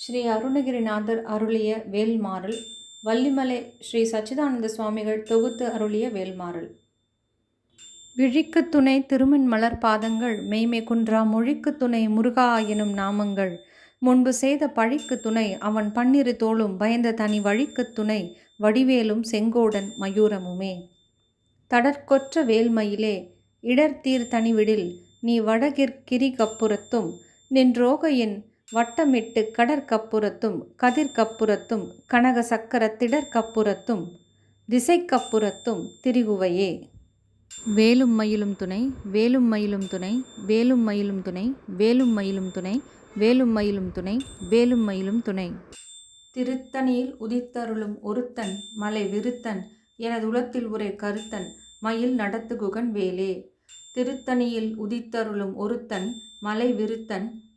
ஸ்ரீ அருணகிரிநாதர் அருளிய வேல்மாறல் வள்ளிமலை ஸ்ரீ சச்சிதானந்த சுவாமிகள் தொகுத்து அருளிய வேல்மாறல். விழிக்கு துணை திருமண் மலர் பாதங்கள் மெய்மை குன்றா மொழிக்கு துணை முருகா எனும் நாமங்கள். முன்பு செய்த பழிக்கு துணை அவன் பன்னிரு தோளும் பயந்த தனி வழிக்கு துணை வடிவேலும் செங்கோடன் மயூரமுமே. தடற்கொற்ற வேல்மயிலே இடர்தீர் தனிவிடில் நீ வடகிற்கிரி கப்புறத்தும் நின்றோகையின் வட்டமிட்டு கடற்கப்புறத்தும் கதிர்கப்புறத்தும் கனக சக்கர திடற்கப்புறத்தும் திசைக்கப்புறத்தும் திரிகுவையே. வேலும் மயிலும் துணை வேலும் மயிலும் துணை வேலும் மயிலும் துணை வேலும் மயிலும் துணை வேலும் மயிலும் துணை வேலும் மயிலும் துணை. திருத்தணியில் உதித்தருளும் ஒருத்தன் மலை விருத்தன் எனது உலத்தில் உரை கருத்தன் மயில் நடத்துகுகன் வேலே. திருத்தணியில் உதித்தருளும் ஒருத்தன் மலை விருத்தன்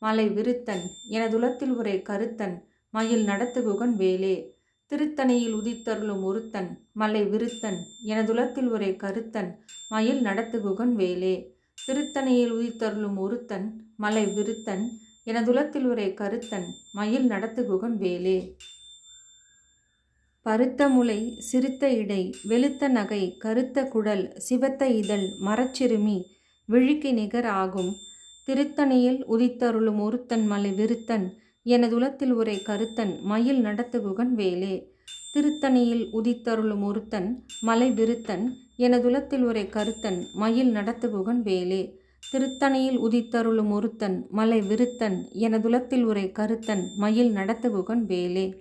மலை விருத்தன் எனதுலத்தில் ஒரே கருத்தன் மயில் நடத்துகுகன் வேலே. திருத்தணியில் உதித்தருளும் ஒருத்தன் மலை விருத்தன் எனதுலத்தில் ஒரே கருத்தன் மயில் நடத்துகுகன் வேலே. திருத்தணியில் உதித்தருளும் ஒருத்தன் மலை விருத்தன் எனதுலத்தில் ஒரே கருத்தன் மயில் நடத்துகுகன் வேலே. பருத்த முளை சிறுத்த இடை வெளுத்த நகை கருத்த குடல் சிவத்த இதழ் மரச்சிறுமி விழிக்கு நிகர் ஆகும். திருத்தணியில் உதித்தருளும் ஒருத்தன் மலை விருத்தன் எனதுலத்தில் உரை கருத்தன் மயில் நடத்துகுகன் வேலே. திருத்தணியில் உதித்தருளும் ஒருத்தன் மலை விருத்தன் எனதுலத்தில் உரை கருத்தன் மயில் நடத்துகுகன் வேலே. திருத்தணியில் உதித்தருளும் ஒருத்தன் மலை விருத்தன் எனதுலத்தில் உரை கருத்தன் மயில் நடத்துகுகன் வேலே.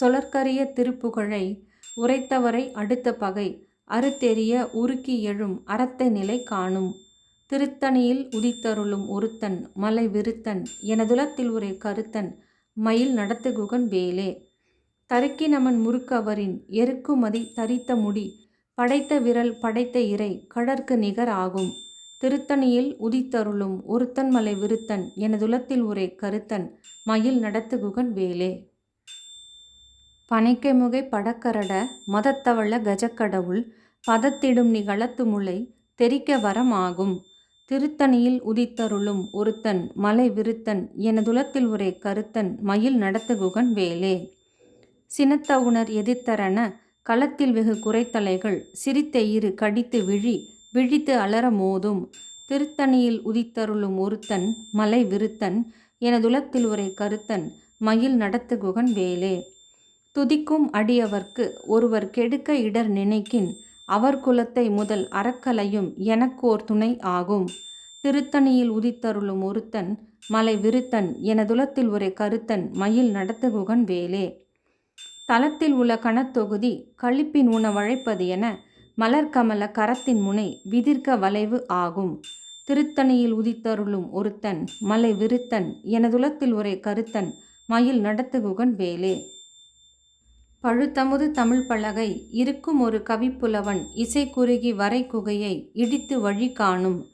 சொலற்கரிய திருப்புகழை உரைத்தவரை அடுத்த பகை அறுத்தெறிய உருக்கி எழும் அறத்தை நிலை காணும். திருத்தணியில் உதித்தருளும் ஒருத்தன் மலை விருத்தன் எனதுலத்தில் ஒரே கருத்தன் மயில் நடத்துகுகன் வேலே. தருக்கி நமன் முறுக்கவரின் எருக்குமதி தரித்த முடி படைத்த விரல் படைத்த இறை கடற்கு நிகர் ஆகும். திருத்தணியில் உதித்தருளும் ஒருத்தன் மலை விருத்தன் எனதுலத்தில் ஒரே கருத்தன் மயில் நடத்துகுகன் வேலே. பனைக்கைமுகை படக்கரட மதத்தவள கஜக்கடவுள் பதத்திடும் நிகழத்து முளை தெரிக்க வரமாகும் ஆகும். திருத்தணியில் உதித்தருளும் ஒருத்தன் மலை விருத்தன் எனதுலத்தில் உரை கருத்தன் மயில் நடத்துகுகன் வேலே. சினத்த உணர் எதிர்த்தரன களத்தில் வெகு குறைத்தலைகள் சிரித்த இரு கடித்து விழி விழித்து அலற மோதும். திருத்தணியில் உதித்தருளும் ஒருத்தன் மலை விருத்தன் எனதுலத்தில் உரை கருத்தன் மயில் நடத்துகுகன் வேலே. துதிக்கும் அடியவர்க்கு ஒருவர் கெடுக்க இடர் நினைக்கின் அவர் குலத்தை முதல் அறக்கலையும் எனக்கோர் துணை ஆகும். திருத்தணியில் உதித்தருளும் ஒருத்தன் மலை விருத்தன் எனதுலத்தில் ஒரு கருத்தன் மயில் நடத்துகுகன் வேலே. தளத்தில் உள்ள கணத்தொகுதி கழிப்பின் உணவழைப்பது என மலர்கமல கரத்தின் முனை விதிர்க்க வளைவு ஆகும். திருத்தணியில் உதித்தருளும் ஒருத்தன் மலை விருத்தன் எனதுலத்தில் ஒரே கருத்தன் மயில் நடத்துகுகன் வேலே. பழுத்தமுது தமிழ் பலகை இருக்கும் ஒரு கவிப்புலவன் இசை குறுகி வரை குகையை இடித்து வழி காணும்.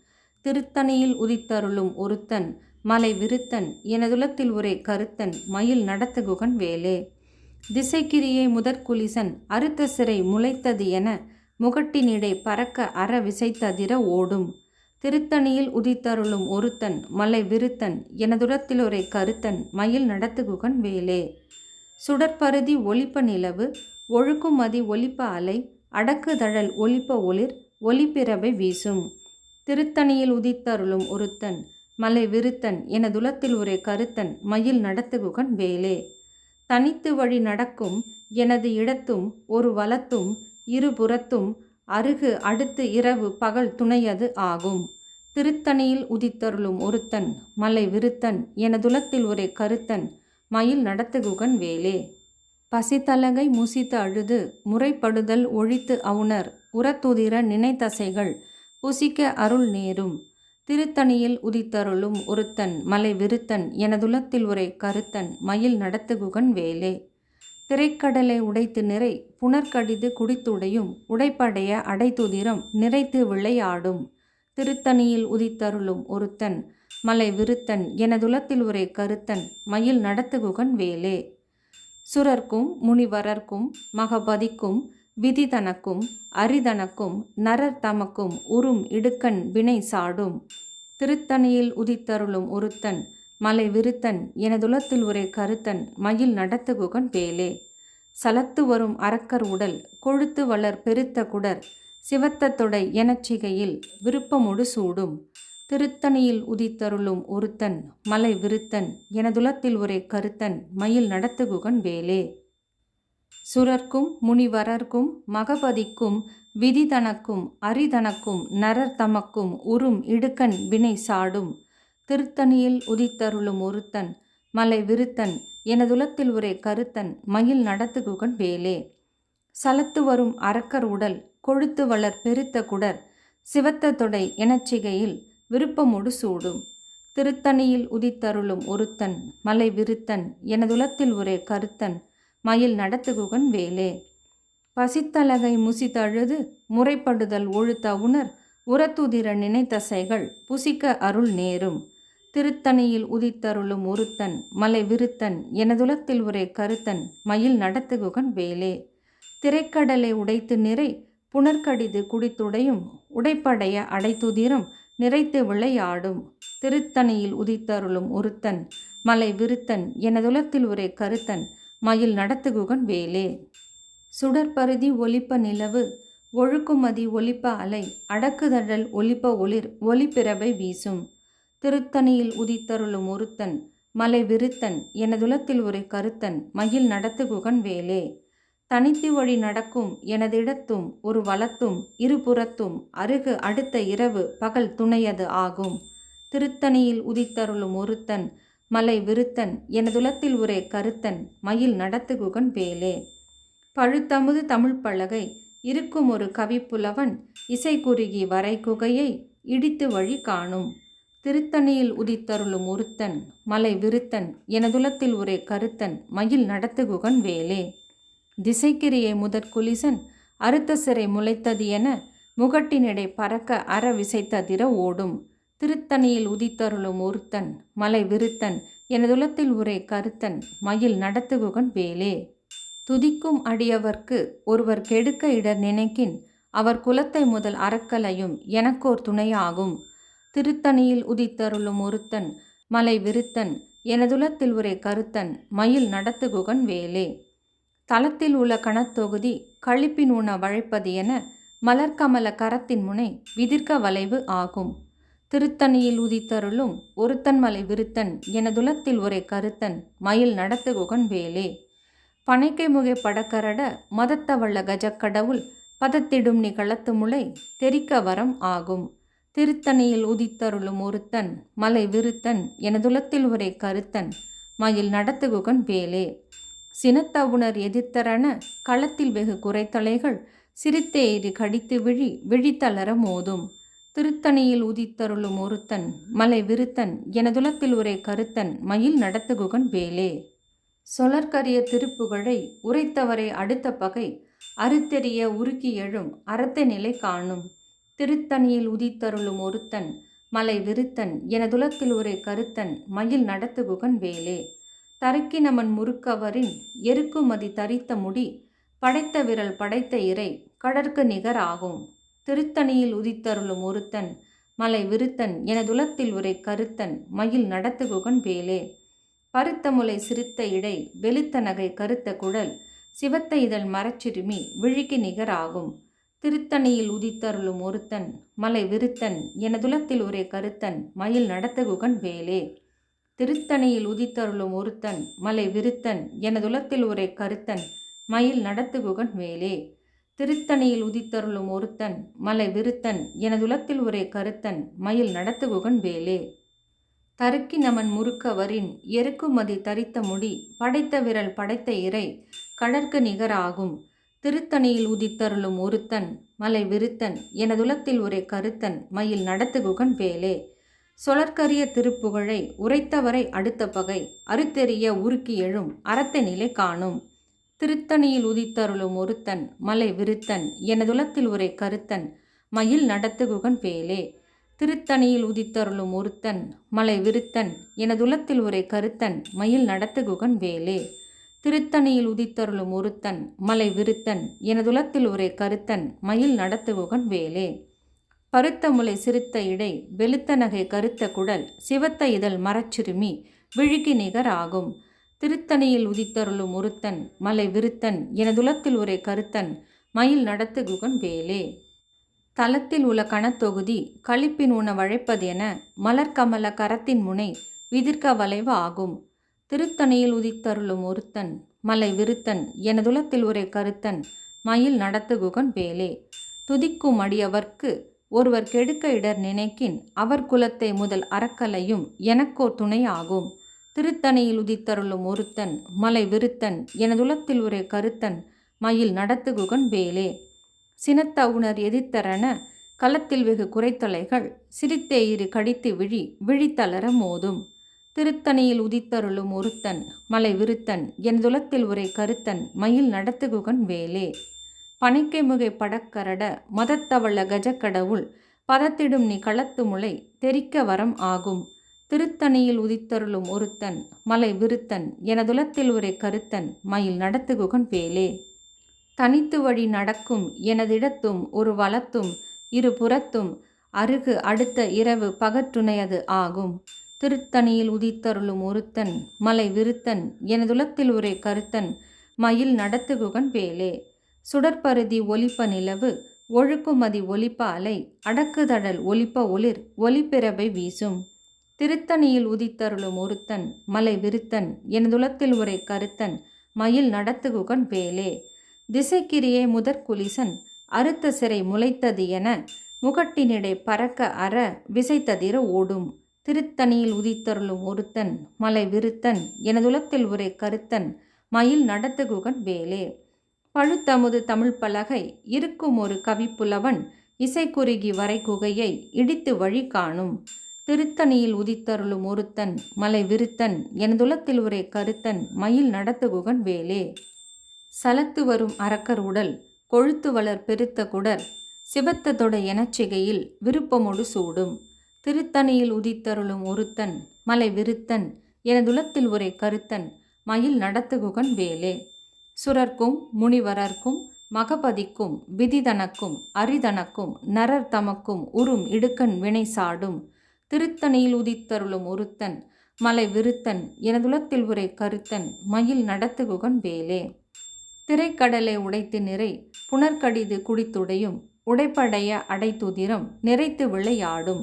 திருத்தணியில் உதித்தருளும் ஒருத்தன் மலை விருத்தன் எனதுலத்தில் ஒரே கருத்தன் மயில் நடத்துகுகன் வேலே. திசைக்கிரியை முதற்குலிசன் அறுத்த சிறை முளைத்தது என முகட்டினிடை பறக்க அற விசைத்ததிர ஓடும். திருத்தணியில் உதித்தருளும் ஒருத்தன் மலை விருத்தன் எனதுலத்தில் ஒரே கருத்தன் மயில் நடத்துகுகன் வேலே. சுடற்பருதி ஒலிப்ப நிலவு ஒழுக்குமதி ஒலிப்ப அலை அடக்குதழல் ஒலிப்ப ஒளிர் ஒலிப்பிறவை வீசும். திருத்தணியில் உதித்தருளும் ஒருத்தன் மலை விருத்தன் எனதுலத்தில் ஒரே கருத்தன் மயில் நடத்துகுகன் வேலே. தனித்து வழி நடக்கும் எனது இடத்தும் ஒரு வலத்தும் இருபுறத்தும் அருகு அடுத்து இரவு பகல் துணையது ஆகும். திருத்தணியில் உதித்தருளும் ஒருத்தன் மலை விருத்தன் எனதுலத்தில் ஒரே கருத்தன் மயில் நடத்துகுகன் வேலே. பசித்தலகை முசித்து அழுது முறைப்படுதல் ஒழித்து அவுணர் உரத்துதிர நினைத்தசைகள் புசிக்க அருள் நேரும். திருத்தணியில் உதித்தருளும் ஒருத்தன் மலை விருத்தன் எனதுலத்தில் ஒரே கருத்தன் மயில் நடத்துகுகன் வேலே. திரைக்கடலை உடைத்து நிறை புனர்கடிது குடித்துடையும் உடைப்படைய அடைத்துதிரம் நிறைத்து விளையாடும். திருத்தணியில் உதித்தருளும் ஒருத்தன் மலை விருத்தன் எனதுலத்தில் ஒரே கருத்தன் மயில் நடத்துகுகன் வேலே. சுரர்க்கும் முனிவரர்க்கும் மகபதிக்கும் விதிதனக்கும் அரிதனக்கும் நரர் தமக்கும் உறும் இடுக்கண் வினை சாடும். திருத்தணியில் உதித்தருளும் ஒருத்தன் மலை விருத்தன் எனதுலத்தில் ஒரே கருத்தன் மயில் நடத்துகுகன் வேலே. சலத்து வரும் அரக்கர் உடல் கொழுத்து வளர் பெருத்த குடர் சிவத்த தொடை எனச்சிகையில் விருப்பமுடு சூடும். திருத்தணியில் உதித்தருளும் ஒருத்தன் மலை விருத்தன் எனதுலத்தில் ஒரே கருத்தன் மயில் நடத்துகுகன் வேலே. சுரர்க்கும் முனிவரர்க்கும் மகபதிக்கும் விதிதனக்கும் அரிதனக்கும் நரர் தமக்கும் உறும் இடுக்கன் வினை சாடும். திருத்தணியில் உதித்தருளும் ஒருத்தன் மலை விருத்தன் எனதுலத்தில் ஒரே கருத்தன் மயில் நடத்துகுகன் வேலே. சலத்து வரும் அரக்கர் உடல் கொழுத்து வளர் பெருத்த குடர் சிவத்த தொடை எனச்சிகையில் விருப்பமோடு சூடும். திருத்தணியில் உதித்தருளும் ஒருத்தன் மலை விருத்தன் எனதுலத்தில் ஒரே கருத்தன் மயில் நடத்துகுகன் வேலே. பசித்தலகை முசித்தழுது முறைப்படுதல் ஒழுத்த உணர் உரத்துதிர நினைத்தசைகள் புசிக்க அருள் நேரும். திருத்தணியில் உதித்தருளும் ஒருத்தன் மலை விருத்தன் எனதுலத்தில் ஒரே கருத்தன் மயில் நடத்துகுகன் வேலே. திரைக்கடலை உடைத்து நிறை புனர்கடிது குடித்துடையும் உடைப்படைய அடைத்துதிரம் நிறைத்து விளையாடும். திருத்தணியில் உதித்தருளும் ஒருத்தன் மலை விருத்தன் எனதுலத்தில் ஒரே கருத்தன் மயில் நடத்துகுகன் வேலே. சுடற்பருதி ஒலிப்ப நிலவு ஒழுக்குமதி ஒலிப்ப அலை அடக்குதழல் ஒலிப்ப ஒளிர் ஒலிப்பிறவை வீசும். திருத்தணியில் உதித்தருளும் ஒருத்தன் மலை விருத்தன் எனதுலத்தில் ஒரு கருத்தன் மயில் நடத்துகுகன் வேலே. தனித்து வழி நடக்கும் எனதிடத்தும் ஒரு வளத்தும் இருபுறத்தும் அருகு அடுத்த இரவு பகல் துணையது ஆகும். திருத்தணியில் உதித்தருளும் ஒருத்தன் மலை விருத்தன் எனதுலத்தில் ஒரே கருத்தன் மயில் நடத்துகுகன் வேலே. பழுத்தமுது தமிழ் பலகை இருக்கும் ஒரு கவிப்புலவன் இசை குறுகி வரை குகையை இடித்து வழி காணும். திருத்தணியில் உதித்தருளும் ஒருத்தன் மலை விருத்தன் எனதுலத்தில் ஒரே கருத்தன் மயில் நடத்துகுகன் வேலே. திசைக்கிரியை முதற் குலிசன் அறுத்த சிறை முளைத்தது என முகட்டினிடை பறக்க அற விசைத்ததிர ஓடும். திருத்தணியில் உதித்தருளும் ஒருத்தன் மலை விருத்தன் எனதுலத்தில் ஒரே கருத்தன் மயில் நடத்துகுகன் வேலே. துதிக்கும் அடியவர்க்கு ஒருவர் கெடுக்க இடர் நினைக்கின் அவர் குலத்தை முதல் அறக்கலையும் எனக்கோர் துணையாகும். திருத்தணியில் உதித்தருளும் ஒருத்தன் மலை விருத்தன் எனதுலத்தில் ஒரே கருத்தன் மயில் நடத்துகுகன் வேலே. தளத்தில் உள்ள கணத்தொகுதி கழிப்பின் உண வழைப்பது என மலர்கமல கரத்தின் முனை விதிர்க்க வளைவு ஆகும். திருத்தணியில் உதித்தருளும் ஒருத்தன் மலை விருத்தன் எனதுலத்தில் ஒரே கருத்தன் மயில் நடத்துகுகன் வேலே. பனைக்கை முகை படக்கரட மதத்தவள்ள கஜக்கடவுள் பதத்திடும் நிகழத்து முளை தெரிக்க வரம் ஆகும். திருத்தணியில் உதித்தருளும் ஒருத்தன் மலை விருத்தன் எனதுலத்தில் ஒரே கருத்தன் மயில் நடத்துகுகன் வேலே. சினத்தவுணர் எதிர்த்தரன களத்தில் வெகு குறைத்தலைகள் சிரித்தேறி கடித்து விழி விழித்தளர மோதும். திருத்தணியில் உதித்தருளும் ஒருத்தன் மலை விருத்தன் எனதுலத்தில் ஒரே கருத்தன் மயில் நடத்துகுகன் வேலே. சொலற்கரிய திருப்புகழை உரைத்தவரை அடுத்த பகை அறுத்தெறிய உருக்கி எழும் அறத்த நிலை காணும். திருத்தணியில் உதித்தருளும் ஒருத்தன் மலை விருத்தன் எனதுலத்தில் ஒரே கருத்தன் மயில் நடத்துகுகன் வேலே. தருக்கினமன் முறுக்கவரின் எருக்குமதி தரித்த முடி படைத்த விரல் படைத்த இறை கடற்கு நிகர் ஆகும். திருத்தணியில் உதித்தருளும் ஒருத்தன் மலை விருத்தன் எனதுலத்தில் உரை கருத்தன் மயில் நடத்துகுகன் வேலே. பருத்த முலை சிரித்த இடை வெளுத்த நகை கருத்த குடல் சிவத்த இதழ் மரச்சிறுமி விழிக்கு நிகர் ஆகும். திருத்தணியில் உதித்தருளும் ஒருத்தன் மலை விருத்தன் எனதுலத்தில் ஒரே கருத்தன் மயில் நடத்துகுகன் வேலே. திருத்தணியில் உதித்தருளும் ஒருத்தன் மலை விருத்தன் எனதுலத்தில் ஒரே கருத்தன் மயில் நடத்துகுகன் வேலே திருத்தணியில் உதித்தருளும் ஒருத்தன் மலை விருத்தன் எனதுலத்தில் ஒரே கருத்தன் மயில் நடத்துகுகன் வேலே தருக்கி நமன் முறுக்கவரின் எருக்குமதி தரித்த முடி படைத்த விரல் படைத்த இறை கடற்கு நிகராகும். திருத்தணியில் உதித்தருளும் ஒருத்தன் மலை விருத்தன் எனதுலத்தில் ஒரே கருத்தன் மயில் நடத்துகுகன் வேலே சொலற்கரிய திருப்புகழை உரைத்தவரை அடுத்த பகை அறுத்தெறிய உருக்கி எழும் அறத்த நிலை காணும். திருத்தணியில் உதித்தருளும் ஒருத்தன் மலை விருத்தன் எனதுலத்தில் ஒரே கருத்தன் மயில் நடத்துகுகன் வேலே. திருத்தணியில் உதித்தருளும் ஒருத்தன் மலை விருத்தன் எனதுலத்தில் ஒரே கருத்தன் மயில் நடத்துகுகன் வேலே. திருத்தணியில் உதித்தருளும் ஒருத்தன் மலை விருத்தன் எனதுலத்தில் ஒரே கருத்தன் மயில் நடத்துகுகன் வேலே. பருத்த முலை சிறுத்த இடை வெளுத்த நகை கருத்த குடல் சிவத்த இதழ் மரச்சிறுமி விழுக்கி நிகர் ஆகும். திருத்தணியில் உதித்தருளும் ஒருத்தன் மலை விருத்தன் எனதுலத்தில் ஒரே கருத்தன் மயில் நடத்துகுகன் வேலே. தலத்தில் உள்ள கணத்தொகுதி களிப்பின் உண வழைப்பது என மலர்கமல கரத்தின் முனை விதிர்க்க வளைவு ஆகும். திருத்தணியில் உதித்தருளும் ஒருத்தன் மலை விருத்தன் எனதுலத்தில் ஒரே கருத்தன் மயில் நடத்துகுகன் வேலே. துதிக்கும் அடியவர்க்கு ஒருவர் கெடுக்க இடர் நினைக்கின் அவர் குலத்தை முதல் அறக்கலையும் எனக்கோ துணை ஆகும் திருத்தணியில் உதித்தருளும் ஒருத்தன் மலை விருத்தன் எனதுலத்தில் ஒரே கருத்தன் மயில் நடத்துகுகன் வேலே. சினத்தவுணர் எதிர்த்தரன களத்தில் வெகு குறைத்தலைகள் சிரித்தே இரு கடித்து விழி விழித்தளர மோதும். திருத்தணியில் உதித்தருளும் ஒருத்தன் மலை விருத்தன் எனதுலத்தில் ஒரே கருத்தன் மயில் நடத்துகுகன் வேலே. பனைக்கை முகை படக்கரட மதத்தவள கஜக்கடவுள் பதத்திடும் நீ களத்து முளை தெரிக்க வரம் ஆகும். திருத்தணியில் உதித்தருளும் ஒருத்தன் மலை விருத்தன் எனதுலத்தில் ஒரே கருத்தன் மயில் நடத்துகுகன் பேலே தனித்து வழி நடக்கும் எனதிடத்தும் ஒரு வளத்தும் இரு புறத்தும் அருகு அடுத்த இரவு பகற்றுணையது ஆகும். திருத்தணியில் உதித்தருளும் ஒருத்தன் மலை விருத்தன் எனதுலத்தில் ஒரே கருத்தன் மயில் நடத்துகுகன் பேலே சுடற்பருதி ஒலிப்ப நிலவு ஒழுக்குமதி ஒலிப்ப அலை அடக்குதடல் ஒலிப்ப ஒளிர் ஒலிப்பிறவை வீசும். திருத்தணியில் உதித்தருளும் ஒருத்தன் மலை விருத்தன் எனதுலத்தில் உரை கருத்தன் மயில் நடத்துகுகன் வேலே. திசைக்கிரியே முதற்குலிசன் அறுத்த சிறை முளைத்தது என முகட்டினிடை பறக்க அற விசைத்ததிர ஓடும். திருத்தணியில் உதித்தருளும் ஒருத்தன் மலை விருத்தன் எனதுலத்தில் உரை கருத்தன் மயில் நடத்துகுகன் வேலே. பழுத்தமுது தமிழ் பலகை இருக்கும் ஒரு கவிப்புலவன் இசைக்குறுகி வரை குகையை இடித்து வழி காணும். திருத்தணியில் உதித்தருளும் ஒருத்தன் மலை விருத்தன் எனதுலத்தில் ஒரே கருத்தன் மயில் நடத்துகுகன் வேலே. சலத்து வரும் அரக்கர் உடல் கொழுத்து வளர் பெருத்த குடர் சிவத்த தொட எனச்சிகையில் விருப்பமொடு சூடும். திருத்தணியில் உதித்தருளும் ஒருத்தன் மலை விருத்தன் எனதுலத்தில் ஒரே கருத்தன் மயில் நடத்துகுகன் வேலே. சுரர்க்கும் முனிவரர்க்கும் மகபதிக்கும் விதிதனக்கும் அரிதனக்கும் நரர் தமக்கும் உறும் இடுக்கண் வினை சாடும். திருத்தணியில் உதித்தருளும் ஒருத்தன் மலை விருத்தன் எனதுலத்தில் உரை கருத்தன் மயில் நடத்துகுகன் வேலே. திரைக்கடலை உடைத்து நிறை புனர்கடிது குடித்துடையும் உடைப்படைய அடைத்துதிரம் நிறைத்து விளையாடும்.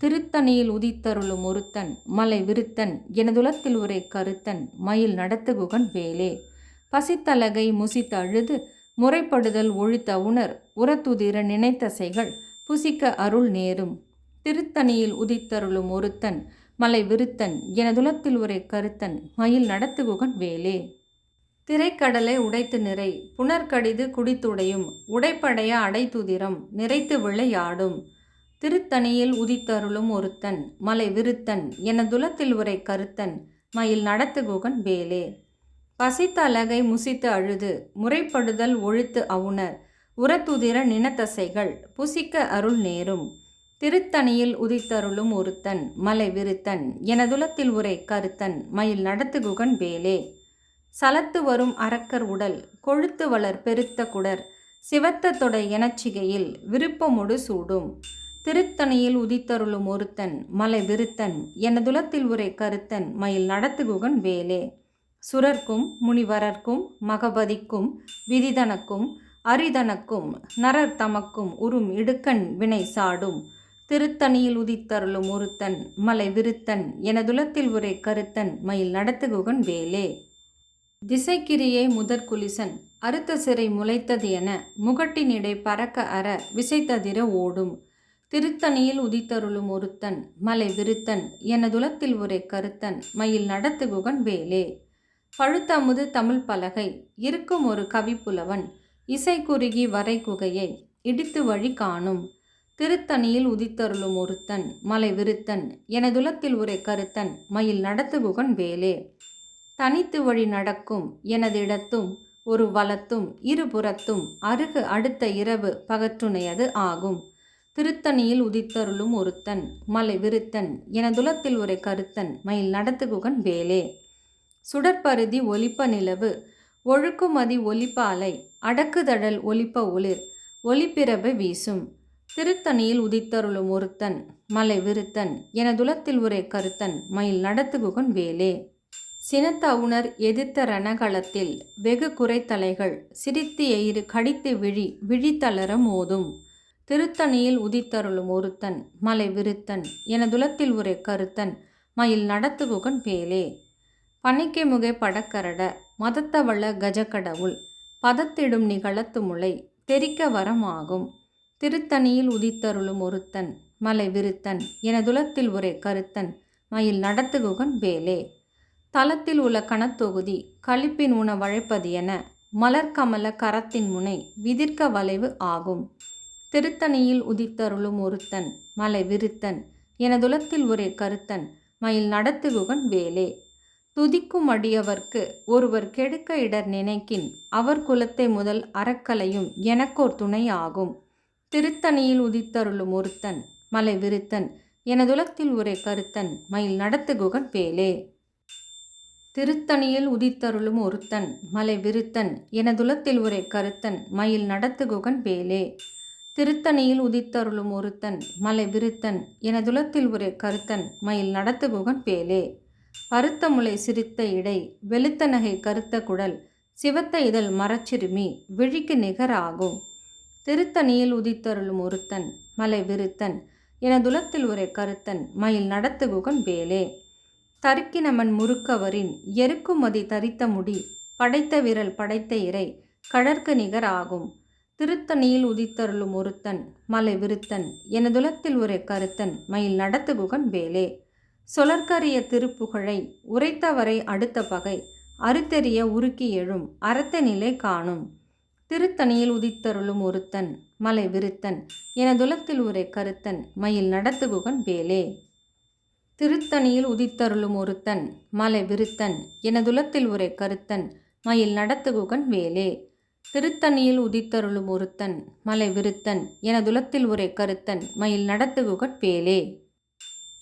திருத்தணியில் உதித்தருளும் ஒருத்தன் மலை விருத்தன் எனதுலத்தில் உரை கருத்தன் மயில் நடத்துகுகன் வேலே. பசித்தலகை முசித்தழுது முறைப்படுதல் ஒழித்த உணர் உரத்துதிர நினைத்தசைகள் புசிக்க அருள் நேரும். திருத்தணியில் உதித்தருளும் ஒருத்தன் மலை விருத்தன் எனதுலத்தில் ஒரே கருத்தன் மயில் நடத்துகுகன் வேலே. திரைக்கடலை உடைத்து நிறை புனர்கடிது குடித்துடையும் உடைப்படைய அடைத்துதிரம் நிறைத்து விளையாடும் திருத்தணியில் உதித்தருளும் ஒருத்தன் மலை விருத்தன் எனதுலத்தில் உரை கருத்தன் மயில் நடத்துகுகன் வேலே. பசித்த அலகை முசித்து அழுது முறைப்படுதல் ஒழுத்து அவுணர் உரத்துதிர நினத்தசைகள் புசிக்க அருள் நேரும். திருத்தணியில் உதித்தருளும் ஒருத்தன் மலை விருத்தன் எனதுலத்தில் உரை கருத்தன் மயில் நடத்துகுகன் வேலே. சலத்து வரும் அரக்கர் உடல் கொழுத்து வளர் பெருத்த குடர் சிவத்த தொடை எனச்சிகையில் விருப்பமொடு சூடும். திருத்தணியில் உதித்தருளும் ஒருத்தன் மலை விருத்தன் எனதுலத்தில் உரை கருத்தன் மயில் நடத்துகுகன் வேலே. சுரர்க்கும் முனிவரர்க்கும் மகபதிக்கும் விதிதனக்கும் அரிதனக்கும் நரர் தமக்கும் உறும் இடுக்கண் வினை சாடும். திருத்தணியில் உதித்தருளும் ஒருத்தன் மலை விருத்தன் எனதுலத்தில் ஒரே கருத்தன் மயில் நடத்துகுகன் வேலே. திசைக்கிரியே முதற்குலிசன் அறுத்த சிறை முளைத்தது என முகட்டினிடை பறக்க அற விசைத்ததிர ஓடும். திருத்தணியில் உதித்தருளும் ஒருத்தன் மலை விருத்தன் எனதுலத்தில் ஒரே கருத்தன் மயில் நடத்துகுகன் வேலே. பழுத்தமுது தமிழ் பலகை இருக்கும் ஒரு கவிப்புலவன் இசை குறுகி வரை குகையை இடித்து வழி காணும். திருத்தணியில் உதித்தருளும் ஒருத்தன் மலை விருத்தன் எனதுலத்தில் உரை கருத்தன் மயில் நடத்துகுகன் வேலே. தனித்து வழி நடக்கும் எனதிடத்தும் ஒரு வலத்தும் இருபுறத்தும் அருகு அடுத்த இரவு பகற்றுணையது ஆகும். திருத்தணியில் உதித்தருளும் ஒருத்தன் மலை விருத்தன் எனதுலத்தில் உரை கருத்தன் மயில் நடத்துகுகன் வேலே. சுடற்பருதி ஒலிப்ப நிலவு ஒழுக்குமதி ஒலிப்ப அலை அடக்குதழல் ஒலிப்ப ஒளிர் ஒலிப்பிரபு வீசும். திருத்தணியில் உதித்தருளும் ஒருத்தன் மலை விருத்தன் எனதுலத்தில் உரை கருத்தன் மயில் நடத்துகுகன் வேலே. சினத்த உணர் எதிர்த்த ரணகளத்தில் வெகு குறைத்தலைகள் சிரித்து எயிறு கடித்து விழி விழித்தளர மோதும். திருத்தணியில் உதித்தருளும் ஒருத்தன் மலை விருத்தன் எனதுலத்தில் உரை கருத்தன் மயில் நடத்துகுகன் வேலே. பனிக்கை முகை படக்கரட மதத்தவள கஜக்கடவுள் பதத்திடும் நிகழத்து முளை தெரிக்க வரமாகும். திருத்தணியில் உதித்தருளும் ஒருத்தன் மலை விருத்தன் எனதுலத்தில் ஒரே கருத்தன் மயில் நடத்துகுகன் வேலே. தலத்தில் உள்ள கணத்தொகுதி களிப்பின் உண வழைப்பது என மலர்கமல கரத்தின் முனை விதிர்க்க வளைவு ஆகும். திருத்தணியில் உதித்தருளும் ஒருத்தன் மலை விருத்தன் எனதுலத்தில் ஒரே கருத்தன் மயில் நடத்துகுகன் வேலே. துதிக்கும் அடியவர்க்கு ஒருவர் கெடுக்க இடர் நினைக்கின் அவர் குலத்தை முதல் அறக்கலையும் எனக்கோர் துணை ஆகும் திருத்தணியில் உதித்தருளும் ஒருத்தன் மலை விருத்தன் எனதுலத்தில் ஒரே கருத்தன் மயில் நடத்துகுகன் வேலே. திருத்தணியில் உதித்தருளும் ஒருத்தன் மலை விருத்தன் எனதுலத்தில் ஒரே கருத்தன் மயில் நடத்துகுகன் வேலே. திருத்தணியில் உதித்தருளும் ஒருத்தன் மலை விருத்தன் எனதுலத்தில் ஒரே கருத்தன் மயில் நடத்துகுகன் வேலே. பருத்த முளை சிரித்த இடை வெளுத்த நகை கருத்த குடல் சிவத்த இதழ் மரச்சிறுமி விழிக்கு நிகராகும் திருத்தணியில் உதித்தருளும் ஒருத்தன் மலை விருத்தன் எனதுலத்தில் ஒரே கருத்தன் மயில் நடத்துகுகன் வேலே. தருக்கினமன் முறுக்கவரின் எருக்குமதி தரித்த முடி படைத்த விரல் படைத்த இறை கடற்கு நிகர் ஆகும். திருத்தணியில் உதித்தருளும் ஒருத்தன் மலை விருத்தன் எனதுலத்தில் ஒரே கருத்தன் மயில் நடத்துகுகன் வேலே. சொலற்கரிய திருப்புகழை உரைத்தவரை அடுத்த பகை அறுத்தெறிய உருக்கி எழும் அறத்த நிலை காணும். திருத்தணியில் உதித்தருளும் ஒருத்தன் மலை விருத்தன் எனதுலத்தில் உரை கருத்தன் மயில் நடத்துகுகன் வேலே. திருத்தணியில் உதித்தருளும் ஒருத்தன் மலை விருத்தன் எனதுலத்தில் உரை கருத்தன் மயில் நடத்துகுகன் வேலே. திருத்தணியில் உதித்தருளும் ஒருத்தன் மலை விருத்தன் எனதுலத்தில் உரை கருத்தன் மயில் நடத்துகுகன் வேலே.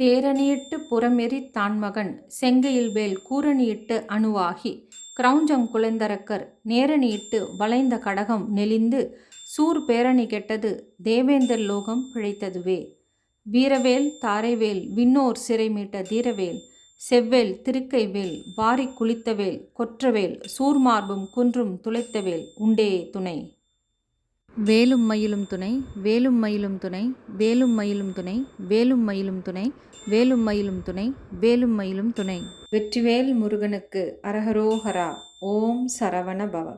தேரணியிட்டு புறமெறி தான்மகன் செங்கையில் வேல் கூரணியிட்டு அணுவாகி கிரௌஞ்சம் குலைந்தரக்கர் நேரணியிட்டு வளைந்த கடகம் நெளிந்து சூர் பேரணி கெட்டது தேவேந்தர் லோகம் பிழைத்ததுவே. வீரவேல் தாரைவேல் விண்ணோர் சிறை மீட்ட தீரவேல் செவ்வேல் திருக்கைவேல் வாரிக் குளித்தவேல் கொற்றவேல் சூர்மார்பும் குன்றும் துளைத்தவேல் உண்டே துணை. வேலும் மயிலும் துணை வேலும் மயிலும் துணை வேலும் மயிலும் துணை வேலும் மயிலும் துணை வேலும் மயிலும் துணை வேலும் மயிலும் துணை. வெற்றிவேல் முருகனுக்கு அரஹரோஹரா. ஓம் சரவண பவ.